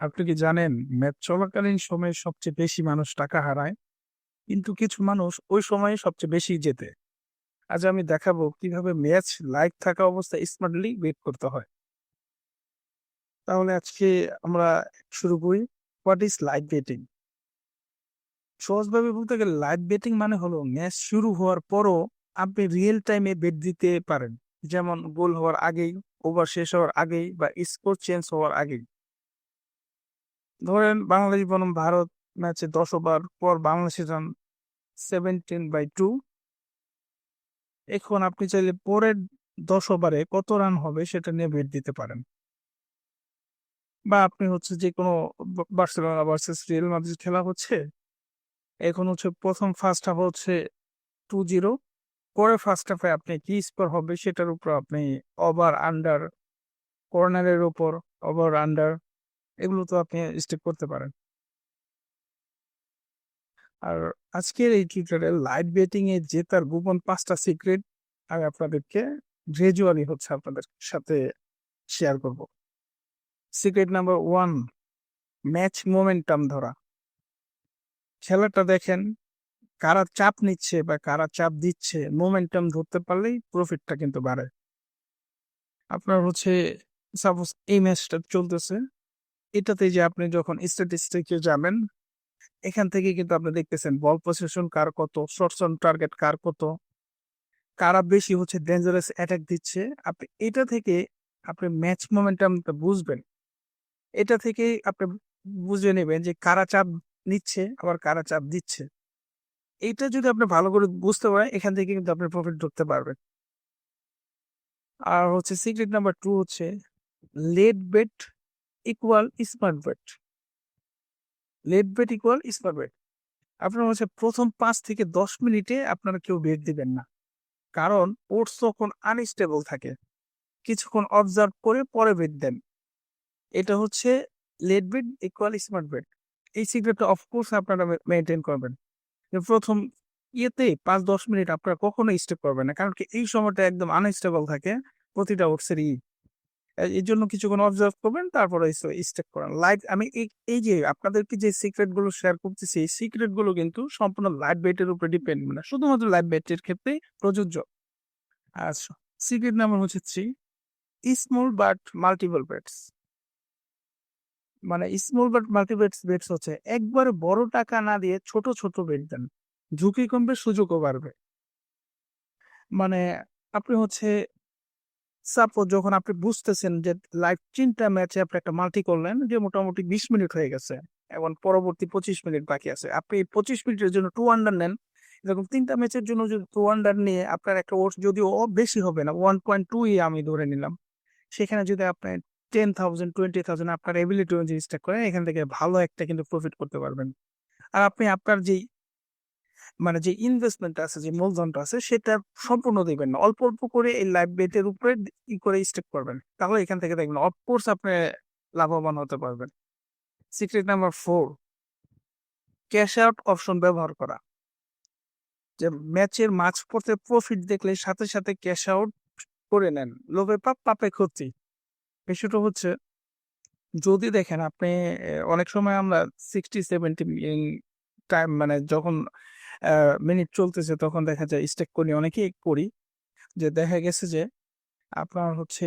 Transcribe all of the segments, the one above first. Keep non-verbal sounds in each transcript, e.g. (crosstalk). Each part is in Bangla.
আপনি কি জানেন ম্যাচ চলাকালীন সময়ে সবচেয়ে বেশি মানুষ টাকা হারায়? কিন্তু কিছু মানুষ ওই সময়ে সবচেয়ে বেশি জেতে। আজ আমি দেখাবো কীভাবে ম্যাচ লাইভ থাকা অবস্থায় স্মার্টলি বেট করতে হয়। তাহলে আজকে আমরা শুরু করি। What is live betting? সহজভাবে বলতে গেলে লাইভ বেটিং মানে হলো ম্যাচ শুরু হওয়ার পরও আপনি রিয়েল টাইমে বেট দিতে পারেন। যেমন গোল হওয়ার আগেই, ওভার শেষ হওয়ার আগেই বা স্কোর চেঞ্জ হওয়ার আগেই। ধরেন বাংলাদেশ বনাম ভারত ম্যাচে ১০ ওভার পর বাংলাদেশের রান 17/2 এখন আপনি চাইলে পরের ১০ ওভারে কত রান হবে সেটা নিয়ে বেট দিতে পারেন। বা আপনি হচ্ছে যে কোনো বার্সেলোনা ভার্সেস রিয়াল মাদ্রিদ খেলা হচ্ছে। এখন হচ্ছে প্রথম ফার্স্ট হাফ হচ্ছে 2-0 পরে ফার্স্ট হাফে আপনি কি স্কোর হবে সেটার উপর আপনি ওভার, আন্ডার, কর্নারের উপর ওভার, আন্ডার এগুলো তো আপনি স্টেক করতে পারেন। আর আজকের এই টিউটোরিয়াল লাইভ বেটিং এ জেতার গোপন ৫ টা সিক্রেট আমি আপনাদেরকে গ্র্যাজুয়ালি হচ্ছে আপনাদের সাথে শেয়ার করব। Secret number one match momentum ধরা। খেলাটা দেখেন কারা চাপ নিচ্ছে বা কারা চাপ দিচ্ছে মোমেন্টাম ধরতে পারলেই প্রফিটটা কিন্তু বাড়ে। আপনার হচ্ছে সাপোজ এই ম্যাচটা চলতেছে। এটাতে যে আপনি যখন স্ট্যাটিস্টিক যাবেন, এখান থেকে কিন্তু আপনি দেখতেছেন বল পসেশন কার কত, শটস অন টার্গেট কার কত, কারা বেশি হচ্ছে ডেঞ্জারাস অ্যাটাক দিচ্ছে। আপনি এটা থেকে আপনি ম্যাচ মোমেন্টামটা বুঝবেন। এটা থেকেই আপনি বুঝে নেবেন যে কারা চাপ নিচ্ছে আবার কারা চাপ দিচ্ছে। এইটা যদি আপনি ভালো করে বুঝতে পারেন, এখান থেকে কিন্তু আপনি প্রফিট ঢুকতে পারবেন। আর হচ্ছে সিক্রেট নাম্বার টু হচ্ছে late bet equal smart bet. Late bet equal smart bet. আপনার হচ্ছে ১ম ৫ থেকে ১০ মিনিটে আপনারা কেউ বেট দিবেন না। কারণ ওটস তখন আনস্টেবল থাকে। কিছুক্ষণ অবজার্ভ করে পরে বেট দেন। এটা হচ্ছে late bet equal smart bet. এই সিক্রেটটা অফকোর্স আপনারা মেনটেন করবেন। ১ম ইয়েতে ৫-১০ মিনিট আপনারা কখনো স্টেপ করবেন না। কারণ কি, এই সময়টা একদম আনস্টেবল থাকে প্রতিটা ওটসেরই। এ এজন্য কিছুক্ষণ অবজার্ভ করবেন, তারপরে স স্টেক করেন। লাইট আমি এই এই যে, আপনাদেরকে যে সিক্রেটগুলো শেয়ার করতেছি, এই সিক্রেটগুলো কিন্তু সম্পূর্ণ লাইভ বেটের উপরে ডিপেন্ড না। শুধুমাত্র লাইভ বেটের ক্ষেত্রে প্রযোজ্য। আচ্ছা সিক্রেট নাম্বার হচ্ছে 3 স্মল বাট মাল্টিপল বেটস। মানে স্মল বাট মাল্টিবেটস বেটস হচ্ছে একবারে বড় টাকা না দিয়ে ছোট, ছোট বেট দেন। ঝুঁকি কমবে সুযোগও বাড়বে। মানে আপনি হচ্ছে সাপোজ যখন আপনি বুঝতেছেন যে ৩ টা ম্যাচে আপনি একটা মাল্টি করলেন যে মোটামুটি ২০ মিনিট হয়ে গেছে। এখন পরবর্তী ২৫ মিনিট বাকি আছে। আপনি ২৫ মিনিটের জন্য টু আন্ডার নেন। এরকম ৩ টা ম্যাচের জন্য যদি 2 আন্ডার নিয়ে আপনার একটা ওটস যদিও বেশি হবে না 1.2 ই আমি ধরে নিলাম। সেখানে যদি আপনি 10,000 20,000 আপনার এবিলিটি অনুযায়ী স্টেক করেন এখান থেকে ভালো একটা কিন্তু প্রফিট করতে পারবেন। আর আপনি আপনার যেই মানে যে ইনভেস্টমেন্ট আছে যে মূলধনটা আছে সেটা সম্পূর্ণ দিবেন না। অল্প, অল্প করে এই লাইভ বেটের উপরে ই করে স্টেক করবেন। তাহলে এখান থেকে দেখবেন অফকোর্স আপনি লাভবান হতে পারবেন। Secret number 4 cash out option ব্যবহার করা। যে ম্যাচের মাঝপথে প্রফিট দেখলে সাথে, সাথে ক্যাশ আউট করে নেন। লোভে পাপ পাপে ক্ষতি। বিষয়টা হচ্ছে যদি দেখেন আপনি অনেক সময় আমরা 60-70 মিন টাইম মানে যখন মিনিট চলতেছে তখন দেখা যায় স্টেক করি অনেকেই করি। যে দেখা গেছে যে আপনার হচ্ছে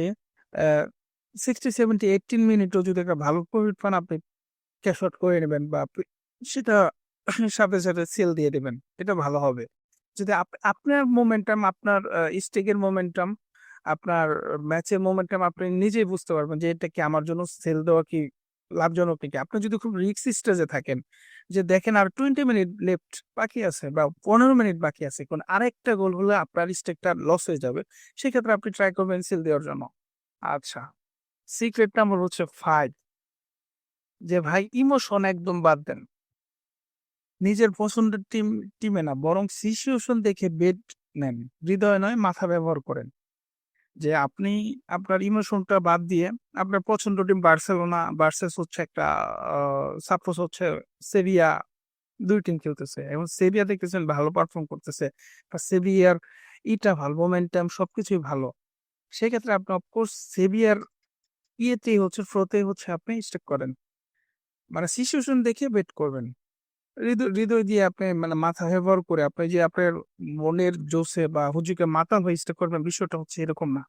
60, 70, 18 মিনিটেও যদি একটা ভালো প্রফিট পান আপনি ক্যাশ আউট করে নেবেন বা সেটা (clears throat) সাথে, সাথে সেল দিয়ে দেবেন এটা ভালো হবে। যদি আপনার মোমেন্টাম আপনার স্টেকের মোমেন্টাম আপনার ম্যাচের মোমেন্টাম আপনি নিজেই বুঝতে পারবেন যে এটা কি আমার জন্য সেল দেওয়া কি লাভজনক নাকি। আপনি যদি খুব রিস্ক স্টেজে থাকেন যে দেখেন আর 20 মিনিট লেফট বাকি আছে বা ১৫ মিনিট বাকি আছে। কোন আরেকটা গোল হলে আপনার স্টেকটা লস হয়ে যাবে। সেক্ষেত্রে আপনি ট্রাই করবেন সেল দেওয়ার জন্য। আচ্ছা সিক্রেট নাম্বার হচ্ছে ফাইভ যে ভাই ইমোশন একদম বাদ দেন। নিজের পছন্দের টিম টিমে না, বরং সিচুয়েশন দেখে বেড নেন। হৃদয় নয়, মাথা ব্যবহার করেন। যে আপনি আপনার ইমোশনটা বাদ দিয়ে আপনার পছন্দ টিম বার্সেলোনা ভার্সাস হচ্ছে একটা সাপোজ হচ্ছে সেভিয়া ২ টিম খেলতেছে। এবং সেভিয়া দেখতেছেন ভালো পারফর্ম করতেছে। বা সেভিয়ার ইটা ভালো মোমেন্টাম সবকিছুই ভালো। সেক্ষেত্রে আপনি অফকোর্স সেভিয়ার ইয়েতেই হচ্ছে ফ্লোতেই হচ্ছে আপনি স্টেক করেন। মানে সিচুয়েশন দেখে বেট করবেন। হৃদয় হৃদয় দিয়ে আপনি মানে মাথা ব্যবহার করে আপনি যে আপনার মনের জোশে বা হুজুগে মাতাল হয়ে করবেন বিষয়টা হচ্ছে এরকম না।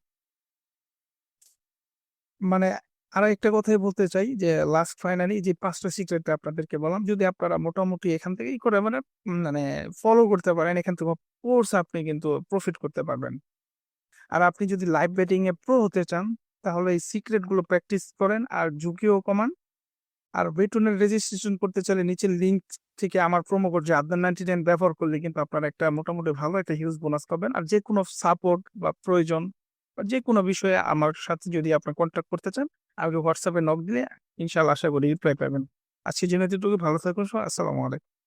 মানে আর একটা কথাই বলতে চাই যে লাস্ট ফাইনালি যে ৫ টা সিক্রেট আপনাদেরকে বললাম। যদি আপনারা মোটামুটি এখান থেকেই করে মানে মানে ফলো করতে পারেন, এখান থেকে কোর্স আপনি কিন্তু প্রফিট করতে পারবেন। আর আপনি যদি লাইভ বেটিং এ প্রো হতে চান, তাহলে এই সিক্রেটগুলো প্র্যাকটিস করেন আর ঝুঁকিও কমান। আর বেটুনের রেজিস্ট্রেশন করতে চাইলে নিচের লিঙ্ক থেকে আমার প্রোমো কোড যে আদার নাইনটি নাইন ব্যবহার করলে কিন্তু আপনারা একটা মোটামুটি ভালো একটা হিউজ বোনাস পাবেন। আর যে কোনো সাপোর্ট বা প্রয়োজন বা যে কোনো বিষয়ে আমার সাথে যদি আপনার কন্ট্যাক্ট করতে চান, আমাকে হোয়াটসঅ্যাপে নক দিলে ইনশাল্লাহ আশা করি রিপ্লাই পাবেন। আজকের জন্য এতটুকু ভালো থাকুন। আসসালামু আলাইকুম।